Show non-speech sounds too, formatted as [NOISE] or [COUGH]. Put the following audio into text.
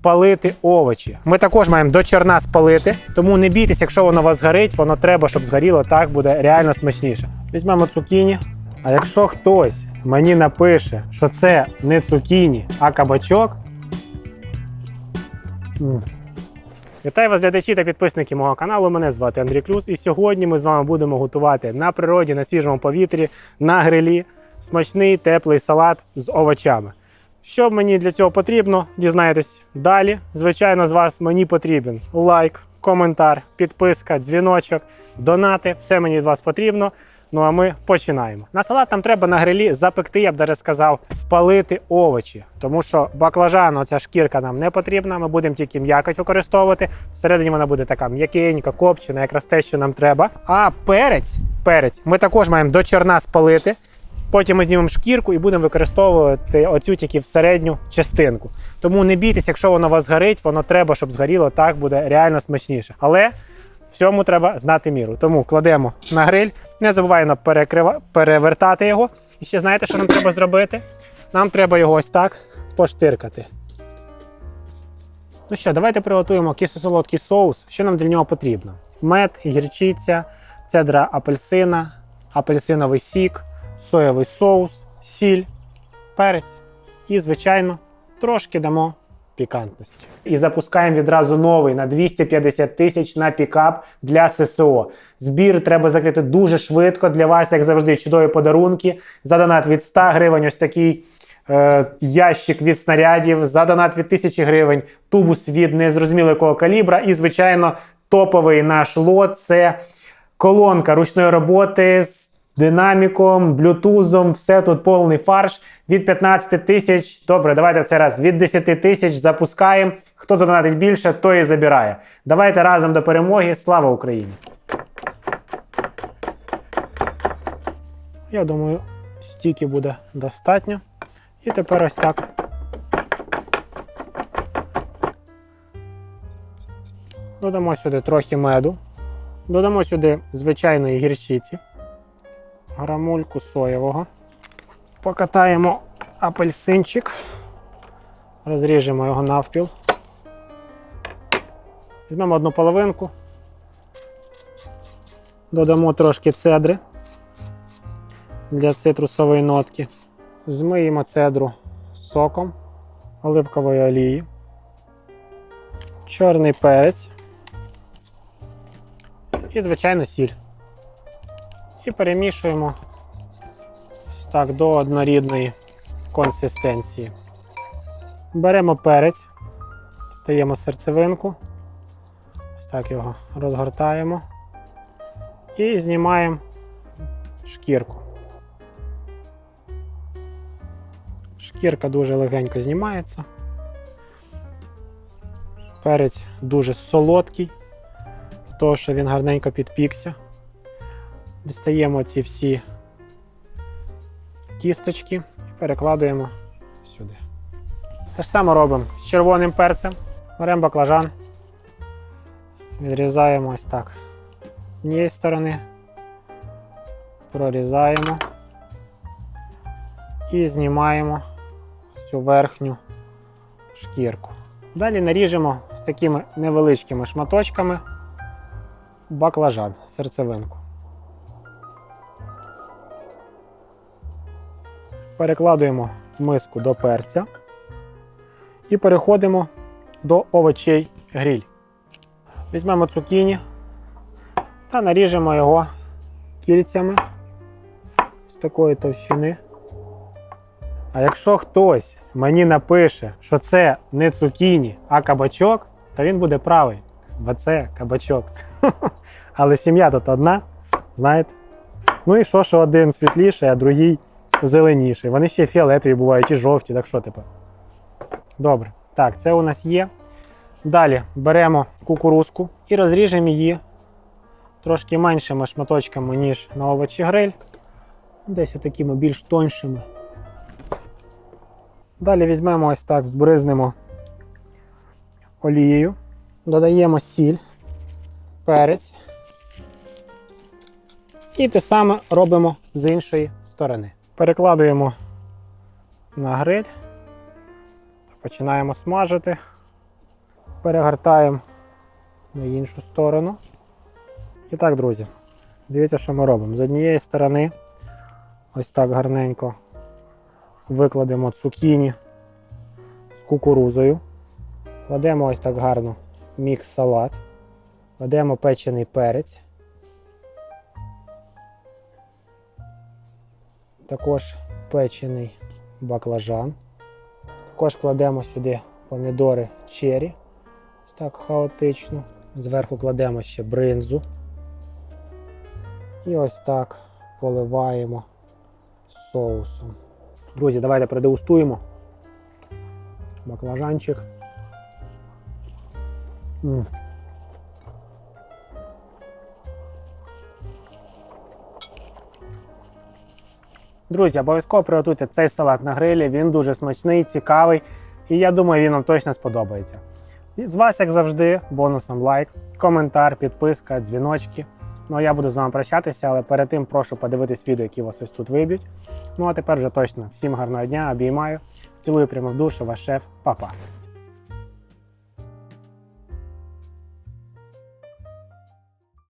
спалити овочі. Ми також маємо до чорна спалити, тому не бійтесь, якщо воно вас згорить, воно треба, щоб згоріло, так буде реально смачніше. Візьмемо цукіні. А якщо хтось мені напише, що це не цукіні, а кабачок. Вітаю вас, глядачі та підписники мого каналу. Мене звати Андрій Клюс. І сьогодні ми з вами будемо готувати на природі, на свіжому повітрі, на грилі смачний теплий салат з овочами. Що мені для цього потрібно, дізнаєтесь далі. Звичайно, з вас мені потрібен лайк, коментар, підписка, дзвіночок, донати. Все мені від вас потрібно. Ну а ми починаємо. На салат нам треба на грилі запекти, я б даже сказав, спалити овочі, тому що баклажан, оця шкірка нам не потрібна. Ми будемо тільки м'якоть використовувати. Всередині вона буде така м'якенька, копчена, якраз те, що нам треба. А перець, перець, ми також маємо до чорна спалити. Потім ми знімемо шкірку і будемо використовувати оцю тільки в середню частинку. Тому не бійтесь, якщо воно у вас згорить, воно треба, щоб згоріло, так буде реально смачніше. Але всьому треба знати міру. Тому кладемо на гриль, не забуваємо перекрива... перевертати його. І ще знаєте, що нам треба зробити? Нам треба його ось так поштиркати. Ну що, давайте приготуємо кисло-солодкий соус. Що нам для нього потрібно? Мед, гірчиця, цедра апельсина, апельсиновий сік, соєвий соус, сіль, перець і, звичайно, трошки дамо пікантності. І запускаємо відразу новий на 250 тисяч на пікап для ССО. Збір треба закрити дуже швидко. Для вас, як завжди, чудові подарунки. За донат від 100 гривень, ось такий е, ящик від снарядів, за донат від 1000 гривень, тубус від незрозуміло якого калібра. І, звичайно, топовий наш лот це колонка ручної роботи з динаміком, блютузом, все тут повний фарш від 15 тисяч. Добре, давайте в цей раз від 10 тисяч запускаємо. Хто задонатить більше, той і забирає. Давайте разом до перемоги. Слава Україні! Я думаю, стільки буде достатньо. І тепер ось так. Додамо сюди трохи меду. Додамо сюди звичайної гірчиці, грамульку соєвого. Покатаємо апельсинчик, розріжемо його навпіл. Візьмемо одну половинку, додамо трошки цедри для цитрусової нотки. Змиємо цедру соком оливкової олії, чорний перець і, звичайно, сіль. І перемішуємо так до однорідної консистенції. Беремо перець, стаємо серцевинку, ось так його розгортаємо і знімаємо шкірку. Шкірка дуже легенько знімається. Перець дуже солодкий, того що він гарненько підпікся. Дістаємо ці всі кісточки і перекладуємо сюди. Те ж саме робимо з червоним перцем. Беремо баклажан, відрізаємо ось так з однієї сторони, прорізаємо і знімаємо цю верхню шкірку. Далі наріжемо з такими невеличкими шматочками баклажан, серцевинку. Перекладуємо в миску до перця і переходимо до овочей гриль. Візьмемо цукіні та наріжемо його кільцями з такої товщини. А якщо хтось мені напише, що це не цукіні, а кабачок, то він буде правий, бо це кабачок. [LAUGHS] Але сім'я тут одна, знаєте. Ну і що, що один світліший, а другий зеленіший. Вони ще фіолетові бувають і жовті, так що тепер. Добре. Так, це у нас є. Далі беремо кукурузку і розріжемо її трошки меншими шматочками, ніж на овочі гриль. Десь такими більш тоншими. Далі візьмемо ось так, збризнемо олією, додаємо сіль, перець. І те саме робимо з іншої сторони. Перекладуємо на гриль починаємо смажити Перегортаємо на іншу сторону. І так, друзі, дивіться, що ми робимо. З однієї сторони, ось так гарненько викладемо цукіні з кукурузою. Кладемо ось так гарно мікс салат. Кладемо печений перець. Також печений баклажан. Також кладемо сюди помідори чері. Ось так хаотично. Зверху кладемо ще бринзу. І ось так поливаємо соусом. Друзі, давайте продегустуємо. Баклажанчик. М. Друзі, обов'язково приготуйте цей салат на грилі. Він дуже смачний, цікавий, і я думаю, він вам точно сподобається. З вас, як завжди, бонусом лайк, коментар, підписка, дзвіночки. Ну а я буду з вами прощатися, але перед тим прошу подивитись відео, які вас ось тут виб'ють. Ну а тепер вже точно всім гарного дня, обіймаю. Цілую прямо в душу, ваш шеф, Па-па.